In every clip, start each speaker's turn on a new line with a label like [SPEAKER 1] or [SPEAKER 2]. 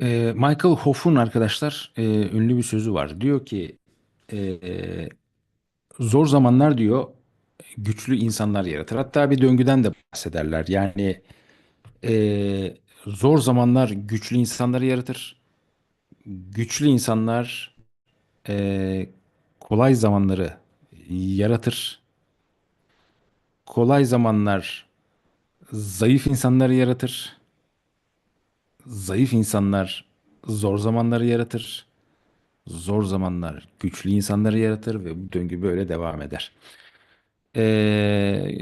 [SPEAKER 1] Ee, Michael Hoff'un arkadaşlar e, ünlü bir sözü var. Diyor ki e, zor zamanlar diyor güçlü insanlar yaratır. Hatta bir döngüden de bahsederler. Yani e, zor zamanlar güçlü insanları yaratır. Güçlü insanlar e, kolay zamanları yaratır. Kolay zamanlar zayıf insanları yaratır. Zayıf insanlar zor zamanları yaratır. Zor zamanlar güçlü insanları yaratır ve bu döngü böyle devam eder. Ee,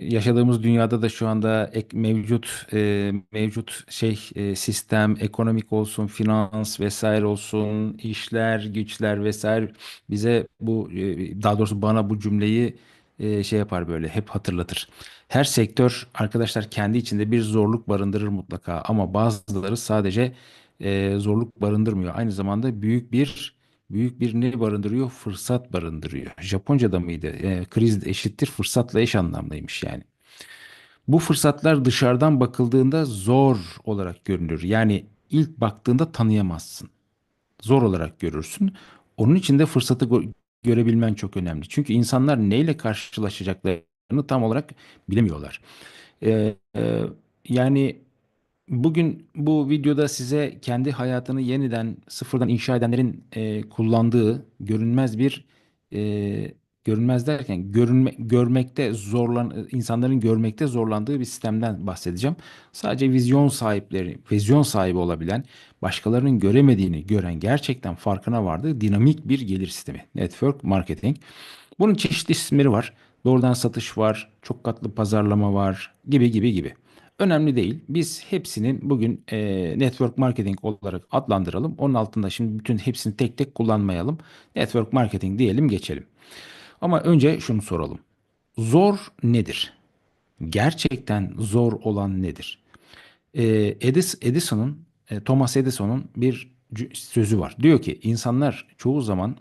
[SPEAKER 1] yaşadığımız dünyada da şu anda ek, mevcut e, mevcut şey e, sistem ekonomik olsun, finans vesaire olsun, işler, güçler vesaire bize bu e, daha doğrusu bana bu cümleyi e, şey yapar böyle hep hatırlatır. Her sektör arkadaşlar kendi içinde bir zorluk barındırır mutlaka ama bazıları sadece e, zorluk barındırmıyor. Aynı zamanda büyük bir büyük bir ne barındırıyor? Fırsat barındırıyor. Japonca'da mıydı? E, kriz eşittir fırsatla eş anlamlıymış yani. Bu fırsatlar dışarıdan bakıldığında zor olarak görünür. Yani ilk baktığında tanıyamazsın. Zor olarak görürsün. Onun için de fırsatı gö- görebilmen çok önemli. Çünkü insanlar neyle karşılaşacaklarını tam olarak bilemiyorlar. E, e, yani Bugün bu videoda size kendi hayatını yeniden sıfırdan inşa edenlerin e, kullandığı görünmez bir e, görünmez derken görünme, görmekte zorlan insanların görmekte zorlandığı bir sistemden bahsedeceğim. Sadece vizyon sahipleri, vizyon sahibi olabilen, başkalarının göremediğini gören, gerçekten farkına vardığı dinamik bir gelir sistemi. Network marketing. Bunun çeşitli isimleri var. Doğrudan satış var, çok katlı pazarlama var gibi gibi gibi. Önemli değil. Biz hepsinin bugün e, network marketing olarak adlandıralım. Onun altında şimdi bütün hepsini tek tek kullanmayalım. Network marketing diyelim geçelim. Ama önce şunu soralım. Zor nedir? Gerçekten zor olan nedir? E, Edis, Edison'un, e, Thomas Edison'un bir sözü var. Diyor ki insanlar çoğu zaman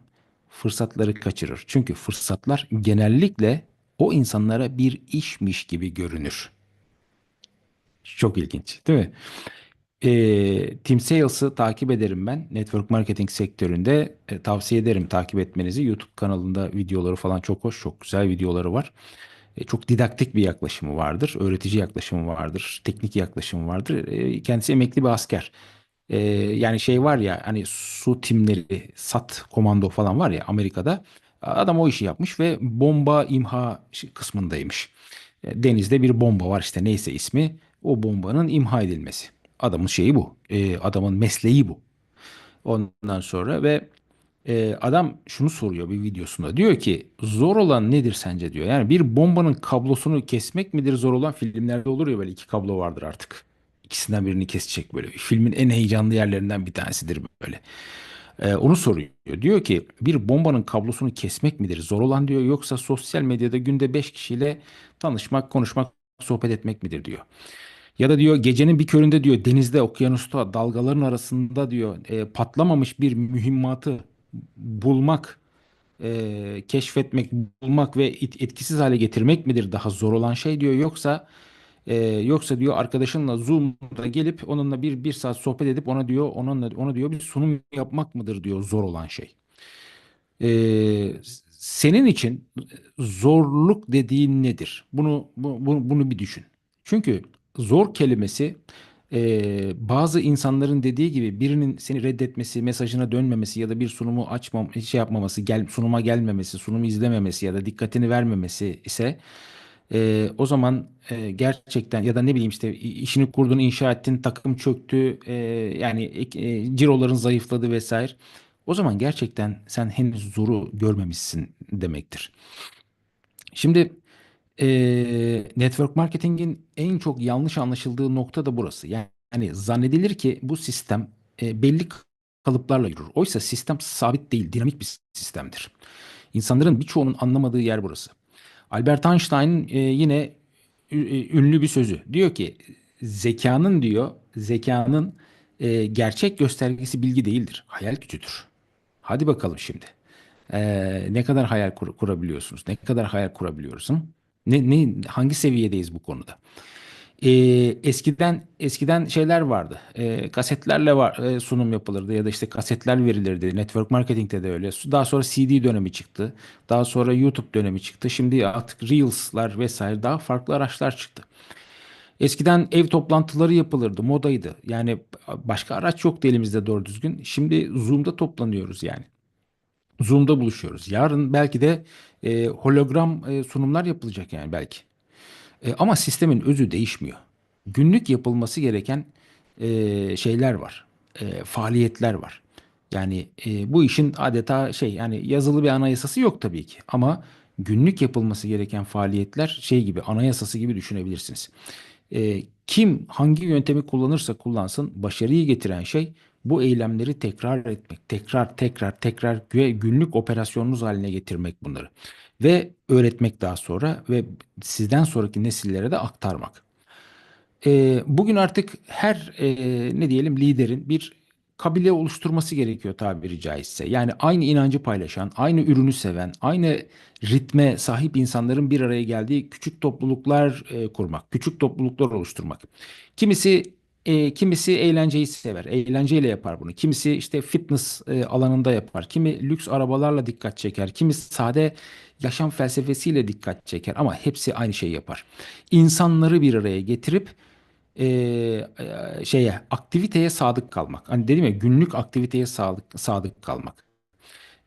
[SPEAKER 1] fırsatları kaçırır. Çünkü fırsatlar genellikle o insanlara bir işmiş gibi görünür. Çok ilginç, değil mi? Ee, Team Sales'ı takip ederim ben. Network marketing sektöründe e, tavsiye ederim takip etmenizi. YouTube kanalında videoları falan çok hoş, çok güzel videoları var. E, çok didaktik bir yaklaşımı vardır, öğretici yaklaşımı vardır, teknik yaklaşımı vardır. E, kendisi emekli bir asker. E, yani şey var ya hani su timleri, SAT komando falan var ya Amerika'da. Adam o işi yapmış ve bomba imha kısmındaymış. E, Denizde bir bomba var işte neyse ismi. O bombanın imha edilmesi. Adamın şeyi bu. E, adamın mesleği bu. Ondan sonra ve e, adam şunu soruyor bir videosunda. Diyor ki zor olan nedir sence diyor. Yani bir bombanın kablosunu kesmek midir zor olan? Filmlerde olur ya böyle iki kablo vardır artık. İkisinden birini kesecek böyle. Filmin en heyecanlı yerlerinden bir tanesidir böyle. E, onu soruyor. Diyor ki bir bombanın kablosunu kesmek midir zor olan diyor. Yoksa sosyal medyada günde 5 kişiyle tanışmak, konuşmak, sohbet etmek midir diyor. Ya da diyor gecenin bir köründe diyor denizde, okyanusta, dalgaların arasında diyor e, patlamamış bir mühimmatı bulmak, e, keşfetmek, bulmak ve etkisiz hale getirmek midir daha zor olan şey diyor. Yoksa e, yoksa diyor arkadaşınla Zoom'da gelip onunla bir bir saat sohbet edip ona diyor onunla ona diyor bir sunum yapmak mıdır diyor zor olan şey. Ee, senin için zorluk dediğin nedir? Bunu bu- bu- bunu bir düşün. Çünkü zor kelimesi e, bazı insanların dediği gibi birinin seni reddetmesi, mesajına dönmemesi ya da bir sunumu açmam, şey yapmaması, gel, sunuma gelmemesi, sunumu izlememesi ya da dikkatini vermemesi ise e, o zaman e, gerçekten ya da ne bileyim işte işini kurdun, inşa ettin, takım çöktü, e, yani e, ciroların zayıfladı vesaire. O zaman gerçekten sen henüz zoru görmemişsin demektir. Şimdi eee, network marketingin en çok yanlış anlaşıldığı nokta da burası. Yani, yani zannedilir ki bu sistem e, belli kalıplarla yürür. Oysa sistem sabit değil, dinamik bir sistemdir. İnsanların birçoğunun anlamadığı yer burası. Albert Einstein'ın e, yine e, ünlü bir sözü. Diyor ki zekanın diyor, zekanın e, gerçek göstergesi bilgi değildir, hayal gücüdür. Hadi bakalım şimdi. Ne kadar hayal kur- kurabiliyorsunuz? Ne kadar hayal kurabiliyorsun? Ne, ne, hangi seviyedeyiz bu konuda? Ee, eskiden eskiden şeyler vardı. Ee, kasetlerle var, e, sunum yapılırdı ya da işte kasetler verilirdi. Network marketing'te de öyle. Daha sonra CD dönemi çıktı. Daha sonra YouTube dönemi çıktı. Şimdi artık Reels'lar vesaire daha farklı araçlar çıktı. Eskiden ev toplantıları yapılırdı, modaydı. Yani başka araç yoktu elimizde doğru düzgün. Şimdi Zoom'da toplanıyoruz yani. Zoom'da buluşuyoruz. Yarın belki de e, hologram e, sunumlar yapılacak yani belki. E, ama sistemin özü değişmiyor. Günlük yapılması gereken e, şeyler var. E, faaliyetler var. Yani e, bu işin adeta şey yani yazılı bir anayasası yok tabii ki. Ama günlük yapılması gereken faaliyetler şey gibi anayasası gibi düşünebilirsiniz. E, kim hangi yöntemi kullanırsa kullansın başarıyı getiren şey bu eylemleri tekrar etmek. Tekrar tekrar tekrar günlük operasyonunuz haline getirmek bunları. Ve öğretmek daha sonra ve sizden sonraki nesillere de aktarmak. E, bugün artık her e, ne diyelim liderin bir kabile oluşturması gerekiyor tabiri caizse. Yani aynı inancı paylaşan, aynı ürünü seven, aynı ritme sahip insanların bir araya geldiği küçük topluluklar e, kurmak, küçük topluluklar oluşturmak. Kimisi e, kimisi eğlenceyi sever, eğlenceyle yapar bunu. Kimisi işte fitness e, alanında yapar. Kimi lüks arabalarla dikkat çeker. Kimisi sade yaşam felsefesiyle dikkat çeker. Ama hepsi aynı şeyi yapar. İnsanları bir araya getirip e, e, şeye aktiviteye sadık kalmak. Hani dedim ya günlük aktiviteye sadık sadık kalmak.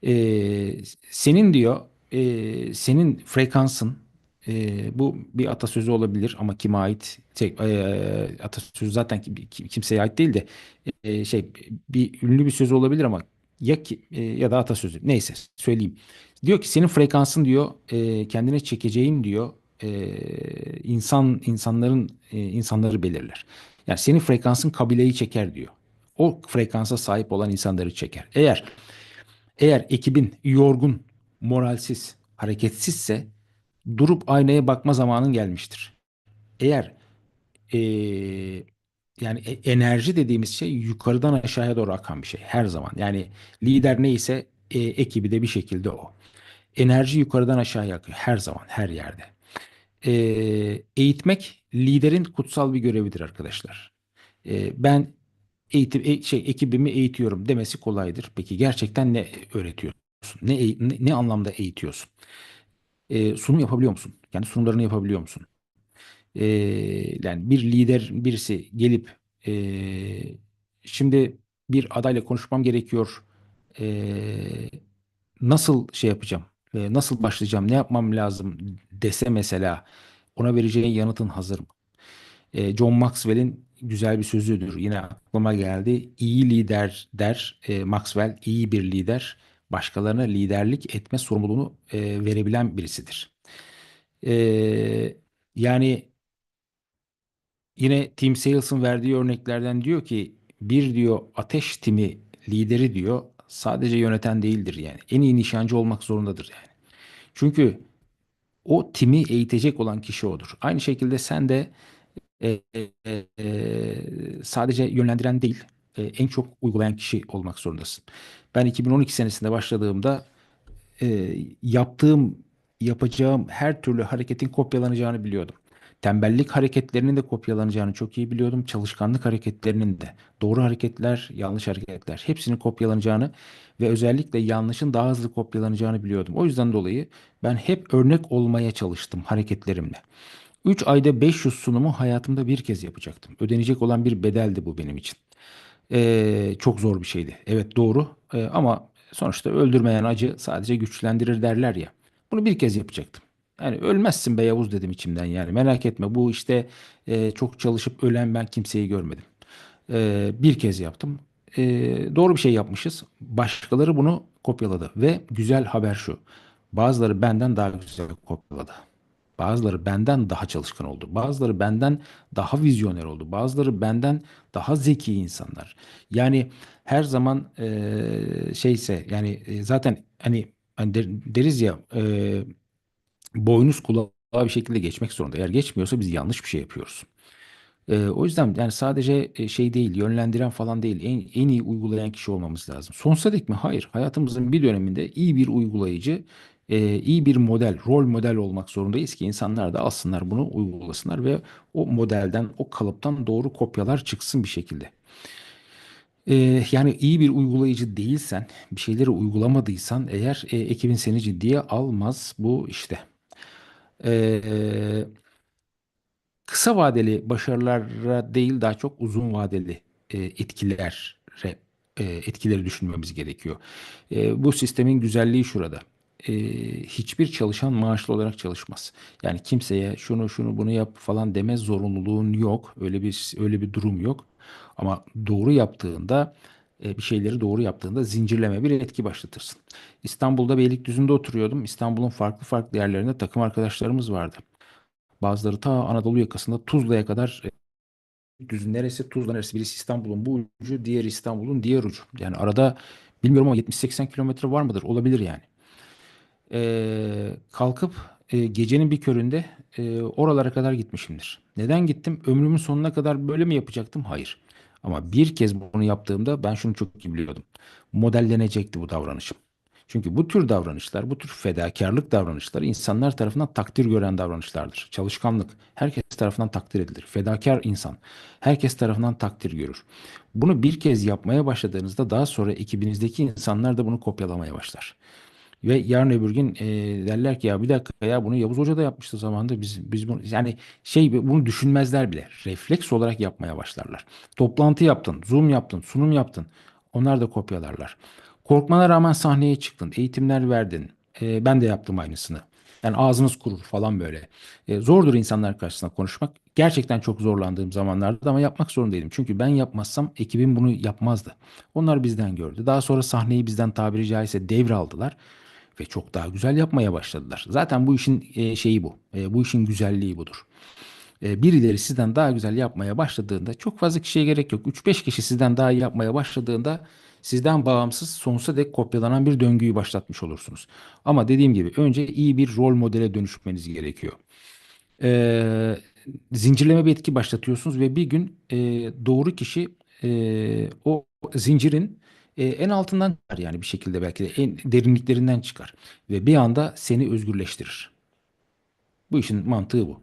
[SPEAKER 1] E, senin diyor e, senin frekansın e, bu bir atasözü olabilir ama kime ait şey, e, atasözü zaten ki- kimseye ait değil de e, şey bir ünlü bir söz olabilir ama ya ki, e, ya da atasözü neyse söyleyeyim. Diyor ki senin frekansın diyor e, kendine çekeceğin diyor e, insan insanların e, insanları belirler. Yani senin frekansın kabileyi çeker diyor. O frekansa sahip olan insanları çeker. Eğer eğer ekibin yorgun, moralsiz, hareketsizse durup aynaya bakma zamanın gelmiştir. Eğer e, yani e- enerji dediğimiz şey yukarıdan aşağıya doğru akan bir şey her zaman. Yani lider neyse e, ekibi de bir şekilde o. Enerji yukarıdan aşağıya akıyor her zaman, her yerde. E, eğitmek liderin kutsal bir görevidir arkadaşlar. E, ben eğitim e- şey ekibimi eğitiyorum demesi kolaydır. Peki gerçekten ne öğretiyorsun? Ne eğ- ne, ne anlamda eğitiyorsun? E, sunum yapabiliyor musun? Yani sunumlarını yapabiliyor musun? E, yani bir lider birisi gelip e, şimdi bir adayla konuşmam gerekiyor. E, nasıl şey yapacağım? E, nasıl başlayacağım? Ne yapmam lazım dese mesela ona vereceğin yanıtın hazır mı? E, John Maxwell'in güzel bir sözüdür. Yine aklıma geldi. İyi lider der e, Maxwell, iyi bir lider başkalarına liderlik etme sorumluluğunu e, verebilen birisidir. E, yani yine Tim Sales'ın verdiği örneklerden diyor ki bir diyor ateş timi lideri diyor sadece yöneten değildir yani. En iyi nişancı olmak zorundadır yani. Çünkü o timi eğitecek olan kişi odur. Aynı şekilde sen de e, e, e, sadece yönlendiren değil, e, en çok uygulayan kişi olmak zorundasın. Ben 2012 senesinde başladığımda e, yaptığım, yapacağım her türlü hareketin kopyalanacağını biliyordum. Tembellik hareketlerinin de kopyalanacağını çok iyi biliyordum. Çalışkanlık hareketlerinin de. Doğru hareketler, yanlış hareketler hepsinin kopyalanacağını ve özellikle yanlışın daha hızlı kopyalanacağını biliyordum. O yüzden dolayı ben hep örnek olmaya çalıştım hareketlerimle. 3 ayda 500 sunumu hayatımda bir kez yapacaktım. Ödenecek olan bir bedeldi bu benim için. Ee, çok zor bir şeydi. Evet doğru Ee, ama sonuçta öldürmeyen acı sadece güçlendirir derler ya. Bunu bir kez yapacaktım. Yani ölmezsin be Yavuz dedim içimden yani merak etme bu işte e, çok çalışıp ölen ben kimseyi görmedim. Ee, bir kez yaptım. Ee, doğru bir şey yapmışız. Başkaları bunu kopyaladı ve güzel haber şu. Bazıları benden daha güzel kopyaladı. Bazıları benden daha çalışkan oldu. Bazıları benden daha vizyoner oldu. Bazıları benden daha zeki insanlar. Yani her zaman e, şeyse yani e, zaten hani, hani deriz ya e, boynuz kulağa bir şekilde geçmek zorunda. Eğer geçmiyorsa biz yanlış bir şey yapıyoruz. E, o yüzden yani sadece e, şey değil, yönlendiren falan değil, en, en iyi uygulayan kişi olmamız lazım. Sonsuza dek mi? Hayır. Hayatımızın bir döneminde iyi bir uygulayıcı e, iyi bir model, rol model olmak zorundayız ki insanlar da alsınlar bunu uygulasınlar ve o modelden, o kalıptan doğru kopyalar çıksın bir şekilde. E, yani iyi bir uygulayıcı değilsen, bir şeyleri uygulamadıysan eğer e, ekibin seni ciddiye almaz bu işte. E, kısa vadeli başarılara değil daha çok uzun vadeli e, etkilere e, etkileri düşünmemiz gerekiyor. E, bu sistemin güzelliği şurada. E, hiçbir çalışan maaşlı olarak çalışmaz. Yani kimseye şunu şunu bunu yap falan deme zorunluluğun yok. Öyle bir öyle bir durum yok. Ama doğru yaptığında e, bir şeyleri doğru yaptığında zincirleme bir etki başlatırsın. İstanbul'da Beylikdüzü'nde oturuyordum. İstanbul'un farklı farklı yerlerinde takım arkadaşlarımız vardı. Bazıları ta Anadolu yakasında Tuzla'ya kadar e, düzün neresi Tuzla neresi birisi İstanbul'un bu ucu diğeri İstanbul'un diğer ucu. Yani arada bilmiyorum ama 70-80 kilometre var mıdır? Olabilir yani. Ee, kalkıp e, gecenin bir köründe e, oralara kadar gitmişimdir. Neden gittim? Ömrümün sonuna kadar böyle mi yapacaktım? Hayır. Ama bir kez bunu yaptığımda ben şunu çok iyi biliyordum. Modellenecekti bu davranışım. Çünkü bu tür davranışlar, bu tür fedakarlık davranışları insanlar tarafından takdir gören davranışlardır. Çalışkanlık herkes tarafından takdir edilir. Fedakar insan herkes tarafından takdir görür. Bunu bir kez yapmaya başladığınızda daha sonra ekibinizdeki insanlar da bunu kopyalamaya başlar. Ve yarın öbür gün e, derler ki ya bir dakika ya bunu Yavuz Hoca da yapmıştı zamanında biz biz bunu yani şey bunu düşünmezler bile. Refleks olarak yapmaya başlarlar. Toplantı yaptın, Zoom yaptın, sunum yaptın. Onlar da kopyalarlar. Korkmana rağmen sahneye çıktın, eğitimler verdin. E, ben de yaptım aynısını. Yani ağzınız kurur falan böyle. E, zordur insanlar karşısında konuşmak. Gerçekten çok zorlandığım zamanlarda ama yapmak zorundaydım. Çünkü ben yapmazsam ekibim bunu yapmazdı. Onlar bizden gördü. Daha sonra sahneyi bizden tabiri caizse devraldılar ve çok daha güzel yapmaya başladılar. Zaten bu işin e, şeyi bu. E, bu işin güzelliği budur. E, birileri sizden daha güzel yapmaya başladığında çok fazla kişiye gerek yok. 3-5 kişi sizden daha iyi yapmaya başladığında sizden bağımsız sonsuza dek kopyalanan bir döngüyü başlatmış olursunuz. Ama dediğim gibi önce iyi bir rol modele dönüşmeniz gerekiyor. E, zincirleme bir etki başlatıyorsunuz ve bir gün e, doğru kişi e, o zincirin e, en altından çıkar yani bir şekilde belki de en derinliklerinden çıkar ve bir anda seni özgürleştirir. Bu işin mantığı bu.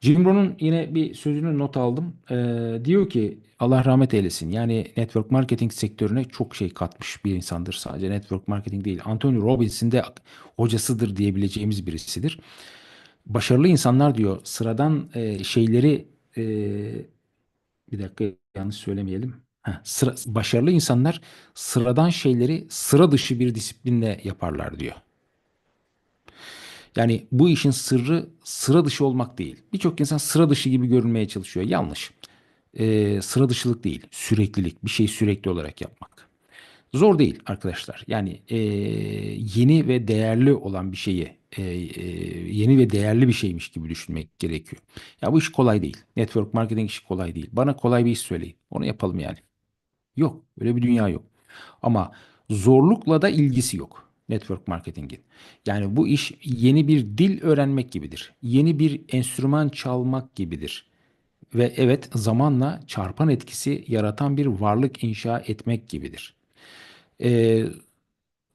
[SPEAKER 1] Jim Rohn'un yine bir sözünü not aldım. Ee, diyor ki Allah rahmet eylesin. Yani network marketing sektörüne çok şey katmış bir insandır. Sadece network marketing değil. Anthony Robbins'in de hocasıdır diyebileceğimiz birisidir. Başarılı insanlar diyor sıradan e, şeyleri e, bir dakika yanlış söylemeyelim. Sıra, başarılı insanlar sıradan şeyleri sıra dışı bir disiplinle yaparlar diyor. Yani bu işin sırrı sıra dışı olmak değil. Birçok insan sıra dışı gibi görünmeye çalışıyor. Yanlış. Ee, sıra dışılık değil. Süreklilik. Bir şey sürekli olarak yapmak. Zor değil arkadaşlar. Yani e, yeni ve değerli olan bir şeyi e, e, yeni ve değerli bir şeymiş gibi düşünmek gerekiyor. Ya bu iş kolay değil. Network marketing işi kolay değil. Bana kolay bir iş söyleyin. Onu yapalım yani. Yok. Öyle bir dünya yok. Ama zorlukla da ilgisi yok network marketingin. Yani bu iş yeni bir dil öğrenmek gibidir. Yeni bir enstrüman çalmak gibidir. Ve evet zamanla çarpan etkisi yaratan bir varlık inşa etmek gibidir. Ee,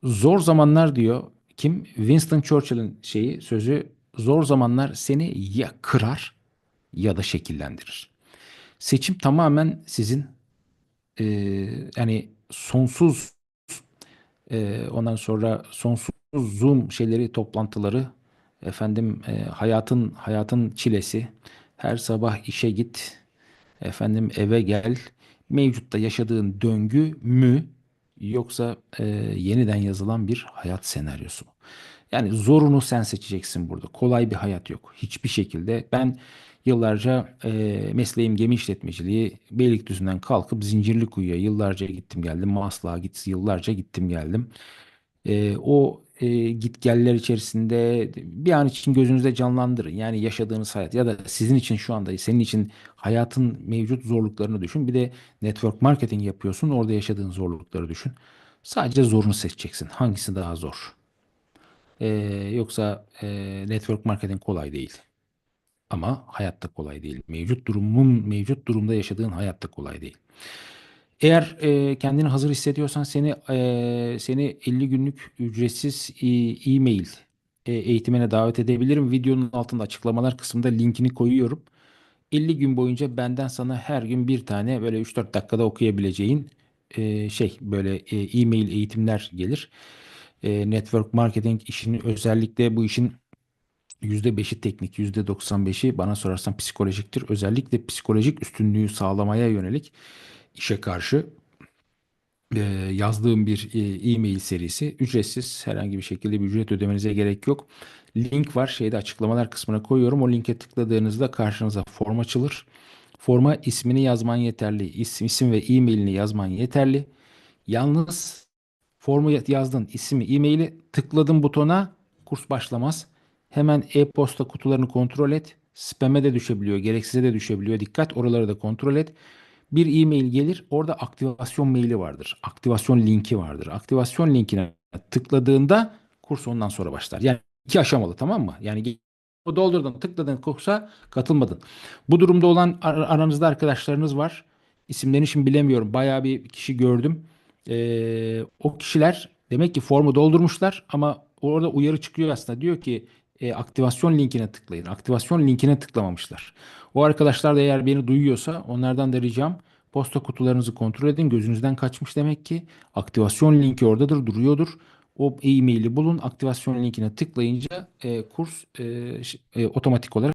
[SPEAKER 1] zor zamanlar diyor kim? Winston Churchill'in şeyi sözü zor zamanlar seni ya kırar ya da şekillendirir. Seçim tamamen sizin e, yani sonsuz e, ondan sonra sonsuz Zoom şeyleri toplantıları efendim e, hayatın hayatın çilesi her sabah işe git efendim eve gel mevcutta yaşadığın döngü mü yoksa e, yeniden yazılan bir hayat senaryosu? Yani zorunu sen seçeceksin burada. Kolay bir hayat yok. Hiçbir şekilde. Ben Yıllarca e, mesleğim gemi işletmeciliği. Beylikdüzü'nden kalkıp Zincirlikuyu'ya yıllarca gittim geldim. Maslak'a git, yıllarca gittim geldim. E, o e, gitgeller içerisinde bir an için gözünüzde canlandırın. Yani yaşadığınız hayat ya da sizin için şu anda senin için hayatın mevcut zorluklarını düşün. Bir de network marketing yapıyorsun. Orada yaşadığın zorlukları düşün. Sadece zorunu seçeceksin. Hangisi daha zor? E, yoksa e, network marketing kolay değil. Ama hayatta kolay değil. Mevcut durumun mevcut durumda yaşadığın hayatta kolay değil. Eğer e, kendini hazır hissediyorsan seni e, seni 50 günlük ücretsiz e-mail e, eğitimine davet edebilirim. Videonun altında açıklamalar kısmında linkini koyuyorum. 50 gün boyunca benden sana her gün bir tane böyle 3-4 dakikada okuyabileceğin e, şey böyle e-mail eğitimler gelir. E, network marketing işinin özellikle bu işin %5'i teknik, %95'i bana sorarsan psikolojiktir. Özellikle psikolojik üstünlüğü sağlamaya yönelik işe karşı e, yazdığım bir e, e-mail serisi. Ücretsiz herhangi bir şekilde bir ücret ödemenize gerek yok. Link var şeyde açıklamalar kısmına koyuyorum. O linke tıkladığınızda karşınıza form açılır. Forma ismini yazman yeterli. İsim, isim ve e-mailini yazman yeterli. Yalnız formu yazdın, ismi, e-maili tıkladın butona kurs başlamaz. Hemen e-posta kutularını kontrol et. Spam'e de düşebiliyor, gereksize de düşebiliyor. Dikkat oraları da kontrol et. Bir e-mail gelir. Orada aktivasyon maili vardır. Aktivasyon linki vardır. Aktivasyon linkine tıkladığında kurs ondan sonra başlar. Yani iki aşamalı tamam mı? Yani doldurdun, tıkladın kursa katılmadın. Bu durumda olan ar- aranızda arkadaşlarınız var. İsimlerini şimdi bilemiyorum. Bayağı bir kişi gördüm. Ee, o kişiler demek ki formu doldurmuşlar ama orada uyarı çıkıyor aslında. Diyor ki e, aktivasyon linkine tıklayın. Aktivasyon linkine tıklamamışlar. O arkadaşlar da eğer beni duyuyorsa onlardan da ricam posta kutularınızı kontrol edin. Gözünüzden kaçmış demek ki. Aktivasyon linki oradadır, duruyordur. O e-maili bulun. Aktivasyon linkine tıklayınca e, kurs e, e, otomatik olarak